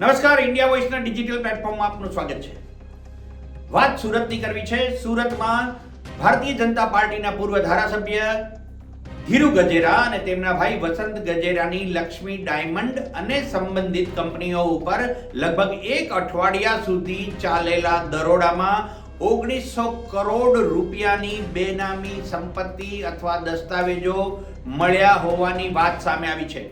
નમસ્કાર India વોઇસના digital પ્લેટફોર્મમાં આપનું સ્વાગત છે. વાત સુરતની કરવી છે. સુરતમાં ભારતીય જનતા પાર્ટીના પૂર્વ ધારાસભ્ય ધીરુ ગજેરા અને તેમના ભાઈ વસંત ગજેરાની લક્ષ્મી ડાયમંડ અને સંબંધિત કંપનીઓ ઉપર લગભગ એક અઠવાડિયા સુધી ચાલેલા દરોડામાં ઓગણીસો કરોડ રૂપિયાની બેનામી સંપત્તિ અથવા દસ્તાવેજો મળ્યા હોવાની વાત સામે આવી છે.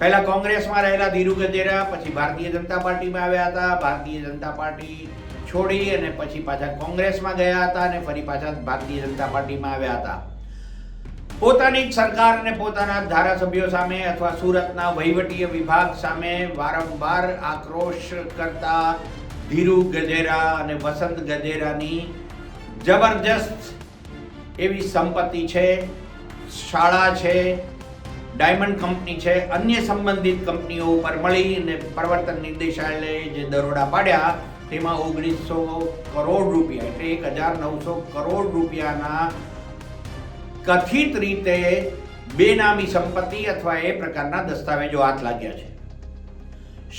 પહેલા કોંગ્રેસમાં રહેલા ધીરુ ગજેરા, પછી ભારતીય જનતા પાર્ટીમાં આવ્યા હતા, ભારતીય જનતા પાર્ટી છોડી અને પછી પાછા કોંગ્રેસમાં ગયા હતા અને ફરી પાછા ભારતીય જનતા પાર્ટીમાં આવ્યા હતા. પોતાની જ સરકાર અને પોતાના ધારાસભ્યો સામે અથવા સુરતના વહીવટીય વિભાગ સામે વારંવાર આક્રોશ કરતા ધીરુ ગજેરા અને વસંત ગજેરાની જબરજસ્ત એવી સંપત્તિ છે, શાળા છે ડાયમંડ કંપની છે. અન્ય સંબંધિત કંપનીઓ ઉપર મળી અને પ્રવર્તન નિર્દેશાલયે જે દરોડા પાડ્યા, તેમાં ઓગણીસો કરોડ રૂપિયા એટલે એક હજાર નવસો કરોડ રૂપિયાના કથિત રીતે બેનામી સંપત્તિ અથવા એ પ્રકારના દસ્તાવેજો હાથ લાગ્યા છે.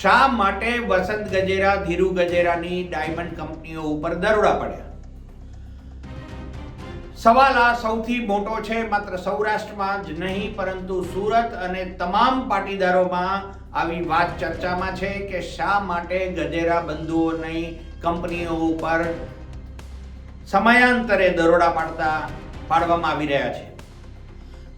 શા માટે વસંત ગજેરા, ધીરુ ગજેરાની ડાયમંડ કંપનીઓ ઉપર દરોડા પડ્યા? સવાલ આ સૌથી મોટો છે, માત્ર સૌરાષ્ટ્રમાં જ નહીં, પરંતુ સુરત અને તમામ પાટીદારોમાં આવી વાત ચર્ચામાં છે કે શા માટે ગજેરા બંધુઓની કંપનીઓ ઉપર સમયાંતરે દરોડા પાડતા, પાડવામાં આવી રહ્યા છે.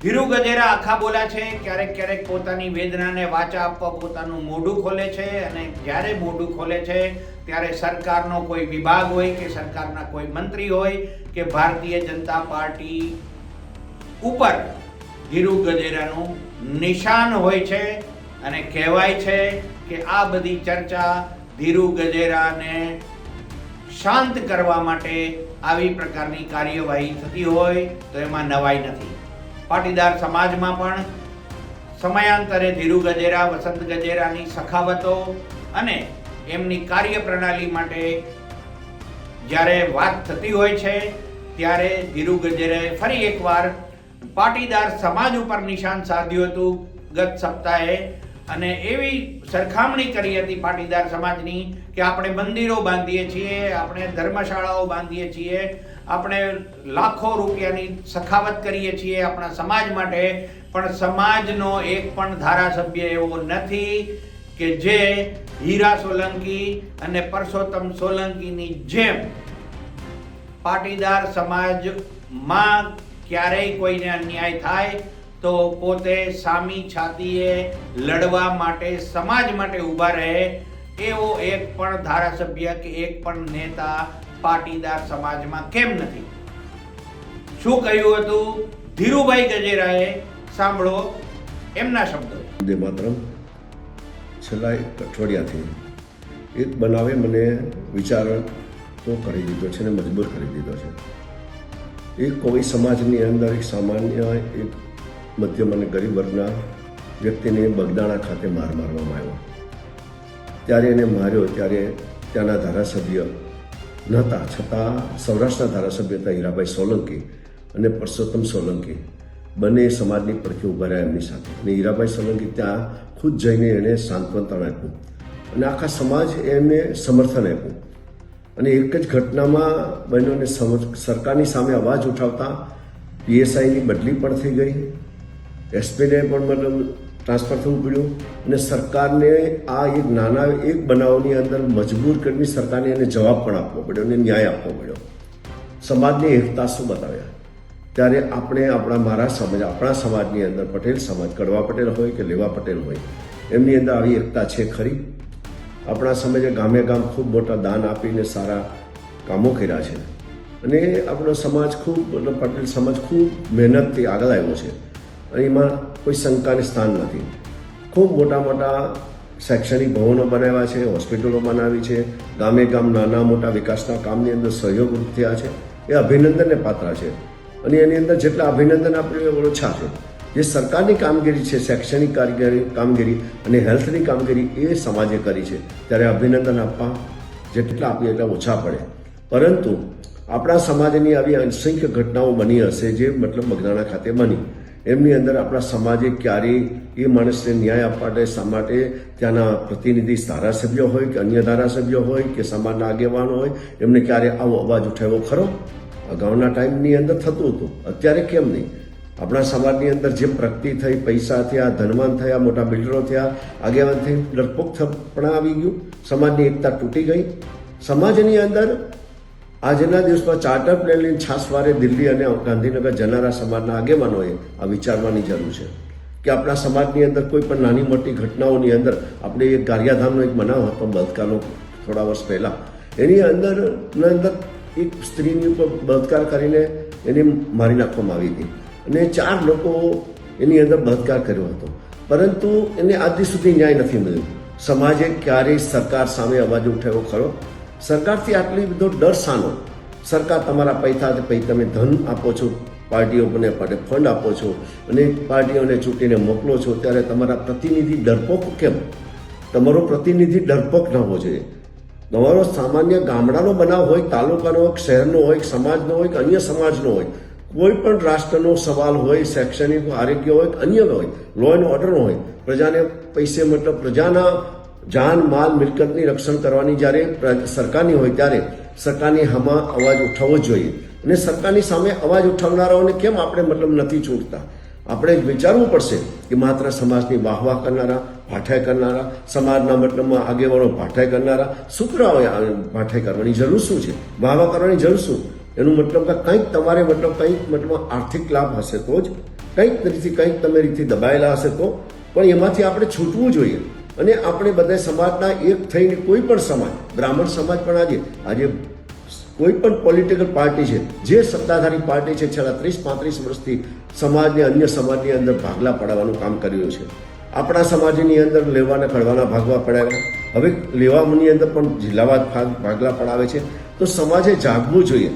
ધીરુ ગજેરા આખા બોલા છે, ક્યારેક ક્યારેક પોતાની વેદનાને વાચા આપવા પોતાનું મોઢું ખોલે છે અને જ્યારે મોઢું ખોલે છે, ત્યારે સરકારનો કોઈ વિભાગ હોય કે સરકારના કોઈ મંત્રી હોય કે ભારતીય જનતા પાર્ટી ઉપર ધીરુ ગજેરાનું નિશાન હોય છે અને કહેવાય છે કે આ બધી ચર્ચા ધીરુ ગજેરાને શાંત કરવા માટે આવી પ્રકારની કાર્યવાહી થતી હોય તો એમાં નવાઈ નથી. પાટીદાર સમાજમાં પણ સમયાંતરે ધીરુ ગજેરા, વસંત ગજેરાની સખાવતો અને એમની કાર્યપ્રણાલી માટે જ્યારે વાત થતી હોય છે, ત્યારે ધીરુ ગજેરાએ ફરી એકવાર પાટીદાર સમાજ ઉપર નિશાન સાધ્યું હતું. ગત સપ્તાહે અને એવી સરખામણી કરી હતી પાટીદાર સમાજની કે આપણે મંદિરો બાંધીએ છીએ, આપણે ધર્મશાળાઓ બાંધીએ છીએ આપણે લાખો રૂપિયાની સખાવત કરીએ છીએ આપણા સમાજ માટે, પણ સમાજનો એક પણ ધારાસભ્ય એવો નથી કે જે હીરા સોલંકી અને પરસોત્તમ સોલંકીની જેમ પાટીદાર સમાજમાં ક્યારેય કોઈને અન્યાય થાય, તો પોતે સામી છાતીએ લડવા માટે, સમાજ માટે ઊભા રહે, એવો એક પણ ધારાસભ્ય કે એક પણ નેતા પાટીદાર સમાજમાં કેમ નથી? શું કહ્યું હતું? ધીરુભાઈ ગજેરાએ સાંભળો એમના શબ્દો. વંદે માતરમ. છેલ્લા એક અઠવાડિયાથી એક બનાવે મને વિચાર તો કરી દીધો છે ને મજબૂર કરી દીધો છે. એ કોઈ સમાજની અંદર એક સામાન્ય, એક મધ્યમ અને ગરીબ વર્ગના વ્યક્તિને બગદાણા ખાતે માર મારવામાં આવ્યો. ત્યારે એને માર્યો, ત્યારે ત્યાંના ધારાસભ્ય નહોતા. છતાં સૌરાષ્ટ્રના ધારાસભ્ય હતા હીરાભાઈ સોલંકી અને પરસોત્તમ સોલંકી. બંને સમાજની પડખે ઊભા રહ્યા એમની સાથે. અને હીરાભાઈ સોલંકી ત્યાં ખુદ જઈને એણે સાંત્વનતા આપ્યું. અને આખા સમાજ એમને સમર્થન આપ્યું. અને એક જ ઘટનામાં બહેનોને સરકારની સામે અવાજ ઉઠાવતા પીએસઆઈની બદલી પણ થઈ ગઈ. એસપીને પણ મતલબ ટ્રાન્સફર થવું પડ્યું અને સરકારને આ એક નાના એક બનાવની અંદર મજબૂર કરીને સરકારને એને જવાબ પણ આપવો પડ્યો અને ન્યાય આપવો પડ્યો. સમાજની એકતા શું બતાવ્યા? ત્યારે આપણે આપણા મારા સમાજ, આપણા સમાજની અંદર પટેલ, સમાજ કડવા પટેલ હોય કે લેવા પટેલ હોય, એમની અંદર આવી એકતા છે ખરી? આપણા સમાજે ગામે ગામ ખૂબ મોટા દાન આપીને સારા કામો કર્યા છે. અને આપણો સમાજ ખૂબ પટેલ સમાજ ખૂબ મહેનતથી આગળ આવ્યો છે. અને એમાં કોઈ શંકાને સ્થાન નથી. ખૂબ મોટા મોટા શૈક્ષણિક ભવનો બનાવ્યા છે, હોસ્પિટલો બનાવી છે, ગામે ગામ નાના મોટા વિકાસના કામની અંદર સહયોગ થયા છે, એ અભિનંદનને પાત્ર છે. અને એની અંદર જેટલા અભિનંદન આપણે ઓછા છે. જે સરકારની કામગીરી છે, શૈક્ષણિક કારીગરી, કામગીરી અને હેલ્થની કામગીરી એ સમાજે કરી છે. ત્યારે અભિનંદન આપવા જેટલા આપીએ એટલા ઓછા પડે. પરંતુ આપણા સમાજની આવી અસંખ્ય ઘટનાઓ બની હશે જે મતલબ બગદાણા ખાતે બની. એમની અંદર આપણા સમાજે ક્યારેય એ માણસને ન્યાય આપવા માટે શા માટે ત્યાંના પ્રતિનિધિ ધારાસભ્ય હોય કે અન્ય ધારાસભ્ય હોય કે સમાજના આગેવાનો હોય, એમને ક્યારે આવો અવાજ ઉઠાવ્યો ખરો? અગાઉના ટાઈમની અંદર થતું હતું. અત્યારે કેમ નહીં? આપણા સમાજની અંદર જે પ્રગતિ થઈ, પૈસા થયા, ધનવાન થયા, મોટા બિલ્ડરો થયા, આગેવાન થઈ ડરપોક પણ આવી ગયું. સમાજની એકતા તૂટી ગઈ. સમાજની અંદર આજના દિવસમાં ચાર્ટર પ્લેનની છાસવારે દિલ્હી અને ગાંધીનગર જનારા સમાજના આગેવાનોએ આ વિચારવાની જરૂર છે કે આપણા સમાજની અંદર કોઈ પણ નાની મોટી ઘટનાઓની અંદર આપણે એક ગારિયાધામનો એક બનાવ હતો બળાત્કારનો થોડા વર્ષ પહેલાં. એની અંદર અંદર એક સ્ત્રીની ઉપર બળાત્કાર કરીને એને મારી નાખવામાં આવી હતી. અને ચાર લોકો એની અંદર બળાત્કાર કર્યો હતો. પરંતુ એને આજ સુધી ન્યાય નથી મળ્યો. સમાજે ક્યારેય સરકાર સામે અવાજ ઉઠાવ્યો ખરો? સરકારથી આટલી બધો ડર સાનો સરકાર તમારા પૈસા પૈ તમે ધન આપો છો, પાર્ટીઓને માટે ફંડ આપો છો, અને પાર્ટીઓને ચૂંટીને મોકલો છો, ત્યારે તમારા પ્રતિનિધિ ડરપોક કેમ? તમારો પ્રતિનિધિ ડરપોક ન હોવો જોઈએ. તમારો સામાન્ય ગામડાનો બનાવ હોય, તાલુકાનો હોય, શહેરનો હોય સમાજનો હોય, કે અન્ય સમાજનો હોય, કોઈ પણ રાષ્ટ્રનો સવાલ હોય, શૈક્ષણિક, આરોગ્ય હોય અન્ય હોય લો એન્ડ ઓર્ડર હોય, પ્રજાને પૈસે મતલબ પ્રજાના જાન, માલ, મિલકતની રક્ષણ કરવાની જ્યારે સરકારની હોય ત્યારે સરકારની હામાં અવાજ ઉઠાવવો જોઈએ. અને સરકારની સામે અવાજ ઉઠાવનારાઓને કેમ આપણે મતલબ નથી છૂટતા આપણે વિચારવું પડશે કે માત્ર સમાજની વાહવાહ કરનારા, ભાઠાઈ કરનારા, સમાજના મતલબમાં આગેવાનો ભાઠાઈ કરનારા શુક્રાઓએ ભાઠાઈ કરવાની જરૂર શું છે? વાહવાહ કરવાની જરૂર શું? એનું મતલબ કે કંઈક તમારે મતલબ કંઈક મતલબ આર્થિક લાભ હશે તો જ. કંઈક રીતે કંઈક તમે રીતે દબાયેલા હશે તો. પણ એમાંથી આપણે છૂટવું જોઈએ. અને આપણે બધા સમાજના એક થઈને કોઈ પણ સમાજ, બ્રાહ્મણ સમાજ પણ આજે આજે કોઈ પણ પોલિટિકલ પાર્ટી છે, જે સત્તાધારી પાર્ટી છે, છેલ્લા ત્રીસ, પાંત્રીસ વર્ષથી સમાજને, અન્ય સમાજની અંદર ભાગલા પાડવાનું કામ કર્યું છે. આપણા સમાજની અંદર લેવાના ખડવાના ભાગવા પડાવ્યા. હવે લેવાની અંદર પણ જિલ્લાવાદ ભાગ, ભાગલા પડાવે છે. તો સમાજે જાગવું જોઈએ.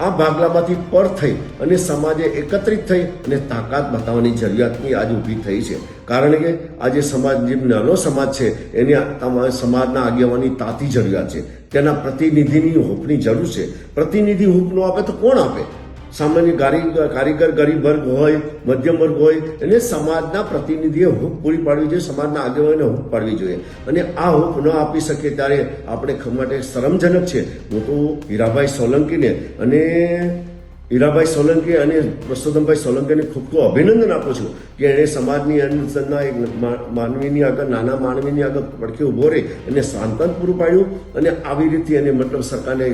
આ ભાગલામાંથી પર થઈ અને સમાજે એકત્રિત થઈ અને તાકાત બતાવવાની જરૂરિયાતની આજે ઊભી થઈ છે. કારણ કે આજે સમાજ, જે નાનો સમાજ છે, એને તમારે સમાજના આગેવાની તાતી જરૂરિયાત છે. તેના પ્રતિનિધિની હૂંફની જરૂર છે. પ્રતિનિધિ હૂંફ આપે તો કોણ આપે? સામાન્ય કારીગર ગરીબ વર્ગ હોય, મધ્યમ વર્ગ હોય, એને સમાજના પ્રતિનિધિએ હૂંફ પૂરી પાડવી જોઈએ, સમાજના આગેવાનોને હૂંફ પાડવી જોઈએ. અને આ હૂંફ ન આપી શકે ત્યારે આપણે માટે શરમજનક છે. હું તો હીરાભાઈ સોલંકીને અને હીરાભાઈ સોલંકી અને પ્રસોદમભાઈ સોલંકીને ખૂબ ખૂબ અભિનંદન આપું છું કે એણે સમાજની અંદરના એક માનવીની આગળ, નાના માનવીની આગળ પડખે ઊભો રહી અને સાંત્વન પૂરું પાડ્યું અને આવી રીતે એને મતલબ સરકારને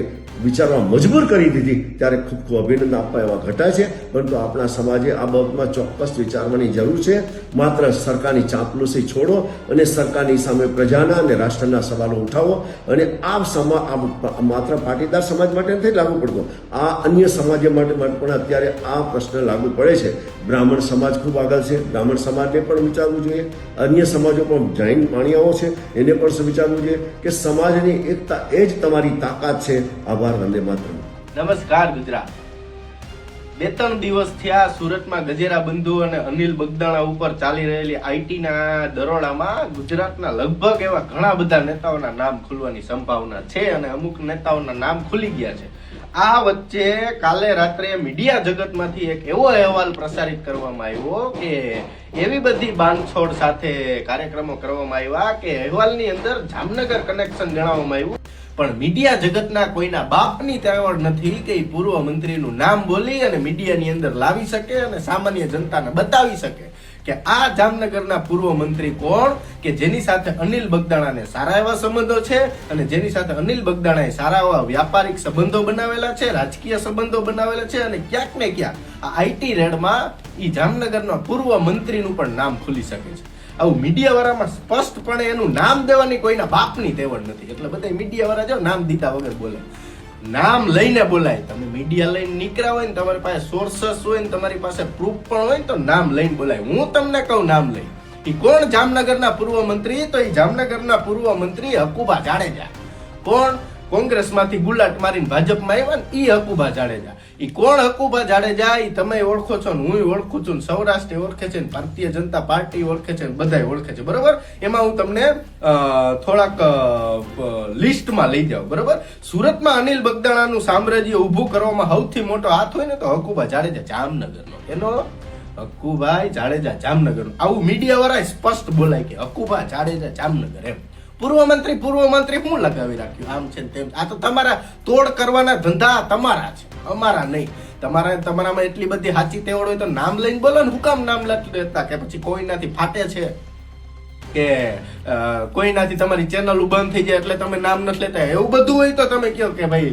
વિચારવા મજબૂર કરી દીધી. ત્યારે ખૂબ ખૂબ અભિનંદન આપવા એવા ઘટા છે. પરંતુ આપણા સમાજે આ બાબતમાં ચોક્કસ વિચારવાની જરૂર છે. માત્ર સરકારની ચાંપલુસી છોડો અને સરકારની સામે પ્રજાના અને રાષ્ટ્રના સવાલો ઉઠાવો અને આ સમા માત્ર પાટીદાર સમાજ માટે નથી, લાગુ પડતો. આ અન્ય સમાજ માટે પણ અત્યારે આ પ્રશ્ન લાગુ પડે છે. બ્રાહ્મણ સમાજ ખૂબ આગળ છે. બ્રાહ્મણ સમાજને પણ વિચારવું જોઈએ. અન્ય સમાજો પણ જૈન માણિયાઓ છે. એને પણ વિચારવું જોઈએ કે સમાજની એકતા એ જ તમારી તાકાત છે. આભાર, વંદે માત્ર નમસ્કાર ગુજરાત બે ત્રણ દિવસ થયા સુરતમાં ગજેરા બંધુ અને અનિલ બગદાણા ઉપર ચાલી રહેલી આઈટીના દરોડામાં ગુજરાતના લગભગ એવા ઘણા બધા નેતાઓના નામ ખુલવાની સંભાવના છે અને અમુક નેતાઓના નામ ખુલી ગયા છે. આ વચ્ચે કાલે રાત્રે મીડિયા જગતમાંથી એક એવો અહેવાલ પ્રસારિત કરવામાં આવ્યો કે એવી બધી બાંધછોડ સાથે કાર્યક્રમો કરવામાં આવ્યા કે અહેવાલની અંદર જામનગર કનેક્શન જણાવવામાં આવ્યું. પણ મીડિયા જગતના કોઈના બાપની તેવડ નથી કે પૂર્વ મંત્રીનું નામ બોલી અને મીડિયાની અંદર લાવી શકે અને સામાન્ય જનતાને બતાવી શકે. કે આ જામનગરના પૂર્વ મંત્રી કોણ કે જેની સાથે અનિલ બગદાણાને સારા એવા સંબંધો છે અને જેની સાથે અનિલ બગદાણાએ સારા એવા વ્યાપારિક સંબંધો બનાવેલા છે, રાજકીય સંબંધો બનાવેલા છે અને ક્યાંક ને ક્યાંક આ આઈટી રેડમાં એ જામનગરના પૂર્વ મંત્રીનું પણ નામ ખુલી શકે છે. આવું મીડિયા વાળામાં સ્પષ્ટપણે એનું નામ દેવાની કોઈના બાપની તેવડ નથી. એટલે બધા મીડિયા વાળા જો નામ દીધા વગર બોલે. નામ લઈને બોલાય. તમે મીડિયા લઈને નીકળ્યા હોય ને તમારી પાસે સોર્સસ હોય ને તમારી પાસે પ્રૂફ પણ હોય ને તો નામ લઈને બોલાય. હું તમને કહું નામ લઈ એ કોણ? જામનગરના પૂર્વ મંત્રી. તો એ જામનગરના પૂર્વ મંત્રી હકુબા જાડેજા. કોણ? કોંગ્રેસમાંથી ગુલાટ મારીને ભાજપમાં આવ્યા ને ઈ હકુબા જાડેજા. એ કોણ હકુબા જાડેજા? એ તમે ઓળખો છો ને હું ઓળખું છું સૌરાષ્ટ્ર ઓળખે છે ને ભારતીય જનતા પાર્ટી ઓળખે છે ને બધાય ઓળખે છે. બરોબર? એમાં હું તમને થોડાક લિસ્ટમાં લઈ જાઉં. બરોબર? સુરતમાં અનિલ બગદાણાનું સામ્રાજ્ય ઊભું કરવામાં સૌથી મોટો હાથ હોય ને તો હકુબા જાડેજા જામનગરનો. એનો હકુભાઈ જાડેજા જામનગર આવું મીડિયા વાળા સ્પષ્ટ બોલાય કે હકુભા જાડેજા જામનગર એમ. પૂર્વ મંત્રી પૂર્વ મંત્રી હું લગાવી રાખ્યું? આમ છે તેમ. આ તો તમારા તોડ કરવાના ધંધા તમારા છે. અમારા નહીં. તમારા તમારામાં એટલી બધી સાચી તેવડ હોય તો નામ લઈને બોલો ને. હું કામ નામ લખી દેતા કે પછી કોઈનાથી ફાટે છે? કે કોઈનાથી તમારી ચેનલ બંધ થઈ જાય એટલે તમે નામ નથી લેતા. એવું બધું હોય તો તમે કહો કે ભાઈ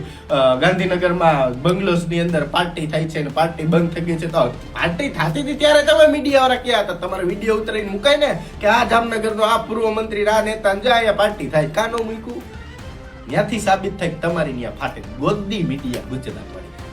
ગાંધીનગરમાં બંગલોસની અંદર પાર્ટી થાય છે ને પાર્ટી બંધ થઈ ગઈ છે તો પાર્ટી થતી હતી ત્યારે તમે મીડિયા વાળા ક્યાં હતા? તમારે વીડિયો ઉતરીને મુકાય ને કે આ જામનગરનો આ પૂર્વ મંત્રી આ નેતા જાય પાર્ટી થાય. કાનો મૂક્યું? ત્યાંથી સાબિત થાય તમારી ત્યાં ફાટે. ગોદી મીડિયા ગુજરાત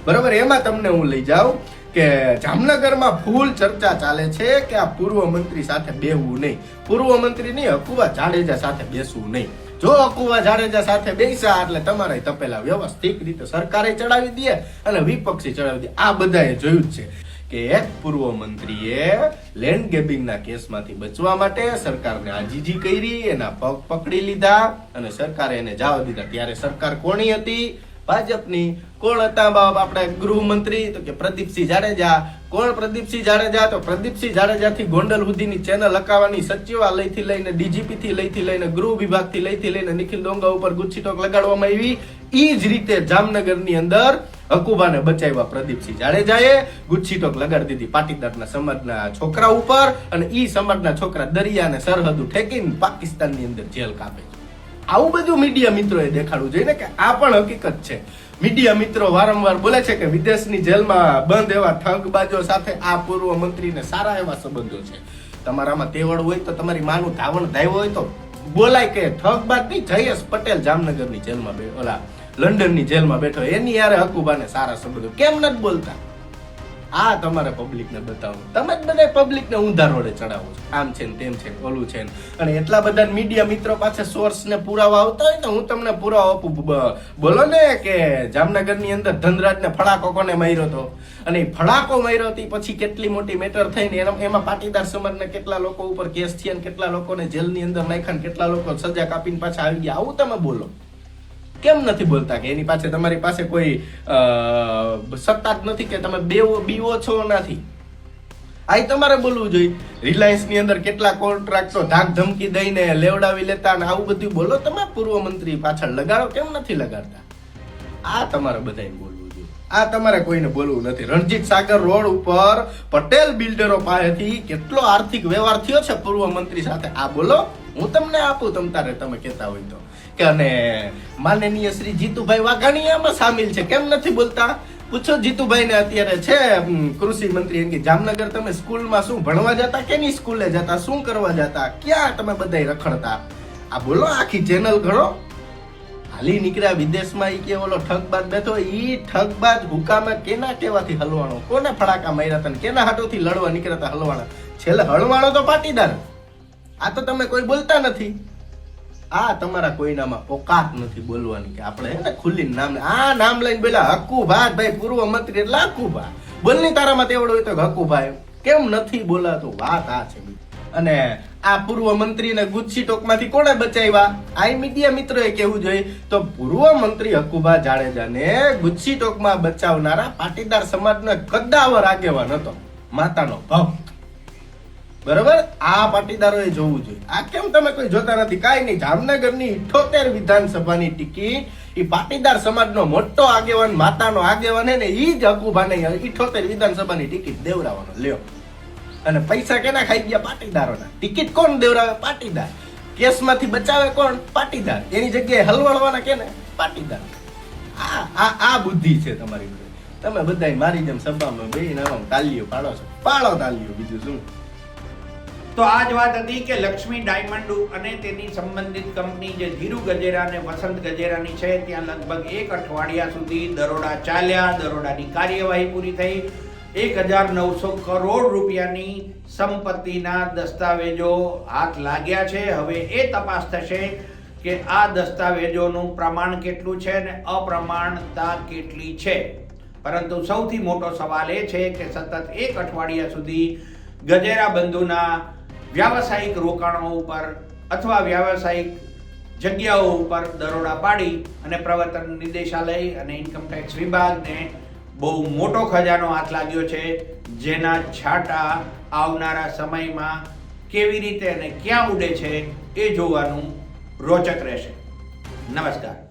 બરોબર? એમાં તમને હું લઈ જાઉં. કે જામનગરમાં ફૂલ ચર્ચા ચાલે છે કે આ પૂર્વ મંત્રી સાથે બેહવું નહીં. પૂર્વ મંત્રી નહીં, અકુવા જાડેજા સાથે બેસવું નહીં. જો અકુવા જાડેજા સાથે બેસ્યા એટલે તમારે તપેલા વ્યવસ્થિત રીતે સરકારે ચડાવી દે અને વિપક્ષી ચડાવી દે. આ બધાએ જોયું જ છે કે પૂર્વ મંત્રીએ લેન્ડ ગેબિંગના કેસમાંથી બચવા માટે સરકારને આજીજી કરી, એના પગ પકડી લીધા અને સરકારે એને જવા દીધા. ત્યારે સરકાર કોની હતી? ભાજપની કોણ હતા? બાપ, આપણે ગૃહમંત્રી તો કે પ્રદીપસિંહ જાડેજા. કોણ પ્રદીપસિંહ જાડેજા? તો પ્રદીપસિંહ જાડેજા થી ગોંડલ સુધીની ચેનલ લગાવવાની સચિવાલયથી લઈને ડીજીપી થી લઈથી લઈને, ગૃહ વિભાગથી લઈથી લઈને નિખિલ ડોંગા ઉપર ગુચ્છી ટોક લગાડવામાં આવી. ઈ જ રીતે જામનગરની અંદર હકુબાને બચાવ્યા પ્રદીપસિંહ જાડેજાએ. ગુચ્છી ટોક લગાડી દીધી પાટીદારના સમાજના છોકરા ઉપર અને ઈ સમાજના છોકરા દરિયાને સરહદ ઠેકીને પાકિસ્તાનની અંદર જેલ કાપે છે. આવું બધું મીડિયા મિત્રોએ દેખાડવું જોઈએ ને કે આ પણ હકીકત છે. મીડિયા મિત્રો વારંવાર બોલે છે કે વિદેશની જેલમાં બંધ એવા ઠગબાજો સાથે આ પૂર્વ મંત્રીને સારા એવા સંબંધો છે. તમારામાં તેવડ હોય તો તમારી માનું ધાવણ ધાવ્યો હોય તો બોલાય કે ઠગબાજ નહીં, જયેશ પટેલ જામનગરની જેલમાં બે, ઓલા લંડનની જેલમાં બેઠો એની યારે હકુબાને સારા સંબંધો. કેમ નથી બોલતા? આ તમારે પબ્લિકને બતાવો. તમે જ બધા પબ્લિકને ઊંધા રોડે ચડાવો છો. આમ છે ને તેમ છે ઓલું છે ને. અને એટલા બધા મીડિયા મિત્રો પાસે સોર્સ ને પુરાવા આવતા હોય તો હું તમને પુરાવો આપું. બોલો ને કે જામનગરની અંદર ધનરાજ ને ફડાકો કોને માર્યો હતો અને ફળાકો માર્યો હતી પછી કેટલી મોટી મેટર થઈને એમાં પાટીદાર સમાજને કેટલા લોકો ઉપર કેસ થયા કેટલા લોકોને જેલની અંદર નાખ્યા કેટલા લોકો સજા કાપીને પાછા આવી ગયા. આવું તમે બોલો. કેમ નથી બોલતા કે એની પાસે તમારી પાસે કોઈ સત્તા જ નથી કે તમે બેવો બીવો છો નથી? આ તમારે બોલવું જોઈએ. રિલાયન્સની અંદર કેટલા કોન્ટ્રાક્ટો ધાક ધમકી દઈને લેવડાવી લેતા અને આવું બધું બોલો તમે પૂર્વ મંત્રી પાછળ લગાડો, કેમ નથી લગાડતા? આ તમારે બધાય બોલવું જોઈએ. આ તમારે કોઈને બોલવું નથી. રણજીત સાગર રોડ ઉપર પટેલ બિલ્ડરો પાસેથી કેટલો આર્થિક વ્યવહાર થયો છે પૂર્વ મંત્રી સાથે? આ બોલો. હું તમને આપું, તમ તારે તમે કહેતા હોય તો. અને માનનીય શ્રી જીતુભાઈ વાઘાણી આમાં સામેલ છે. કેમ નથી બોલતા? પૂછો જીતુભાઈ ને અત્યારે છે કૃષિ મંત્રી એમ કે, જામનગર તમે સ્કૂલમાં શું ભણવા જતા કેની સ્કૂલે જતા? શું કરવા જતા? ક્યાં તમે બધાય રખડતા? આ બોલો, આખી ચેનલ ઘણો. હાલી નીકળ્યા વિદેશમાં ઈ કે ઓલો ઠગબાજ બેઠો, ઈ ઠગબાજ હુકામાં કેના કેવાથી હલવાણો કોને ફડાકા માર્યા હતા કેના હાટોથી લડવા નીકળ્યા હલવાણા છેલ્લે હળવાણો તો પાટીદાર. આ તો તમે કોઈ બોલતા નથી. આ તમારા કોઈનામાં ઓકાત નથી બોલવાની કે આપણે એને ખુલ્લી નામ આ નામ લઈને બોલા હક્કુભા ભાઈ, પૂર્વ મંત્રી એટલે હકુભા બોલની તારામાં તેવડો હોય તો હકુભાઈ. કેમ નથી બોલાતો? વાત આ છે અને આ પૂર્વ મંત્રીને ગુચ્છી ટોકમાંથી કોણે બચાવ્યા? આ મીડિયા મિત્રોએ કહેવું જોઈએ તો પૂર્વ મંત્રી હકુભા જાડેજાને ગુચ્છી ટોકમાં બચાવનારા પાટીદાર સમાજનો કદ્દાવર આગેવાન હતો. માતાનો ભક્ત. બરાબર? આ પાટીદારોએ જોવું જોઈએ. આ કેમ તમે કોઈ જોતા નથી? કાંઈ નહીં. જામનગરની ઇઠોતેર વિધાનસભાની ટિકિટ એ પાટીદાર સમાજનો મોટો આગેવાન, માતાનો આગેવાન ને ઈ જ હકુભાને ઇઠોતેર વિધાનસભાની ટિકિટ દેવડાવવાનો. લ્યો. અને પૈસા કેના ખાઈ ગયા પાટીદારોના? ટિકિટ કોણ દેવડાવે? પાટીદાર. કેસમાંથી બચાવે કોણ? પાટીદાર. એની જગ્યાએ હલવાડવાના કેને? પાટીદાર. આ આ આ બુદ્ધિ છે તમારી તમે બધાય મારી જેમ સભામાં બેહીને આમ તાલીઓ પાડો છો. પાડો તાલીઓ બીજું શું? તો આ જ વાત હતી કે લક્ષ્મી ડાયમંડ અને તેની સંબંધિત કંપની જે ધીરુ ગજેરા અને વસંત ગજેરાની છે, ત્યાં લગભગ એક અઠવાડિયા સુધી દરોડા ચાલ્યા, દરોડાની કાર્યવાહી પૂરી થઈ. એક હજાર નવસો કરોડ રૂપિયાની સંપત્તિના દસ્તાવેજો હાથ લાગ્યા છે. હવે એ તપાસ થશે કે આ દસ્તાવેજોનું પ્રમાણ કેટલું છે અને અપ્રમાણતા કેટલી છે. પરંતુ સૌથી મોટો સવાલ એ છે કે સતત એક અઠવાડિયા સુધી ગજેરા બંધુના વ્યાવસાયિક રોકાણો ઉપર અથવા વ્યાવસાયિક જગ્યાઓ ઉપર દરોડા પાડી અને પ્રવર્તન નિદેશાલય અને ઇન્કમ ટેક્સ વિભાગને બહુ મોટો ખજાનો હાથ લાગ્યો છે. જેના છાટા આવનારા સમયમાં કેવી રીતે અને ક્યાં ઉડે છે એ જોવાનું રોચક રહેશે. નમસ્કાર.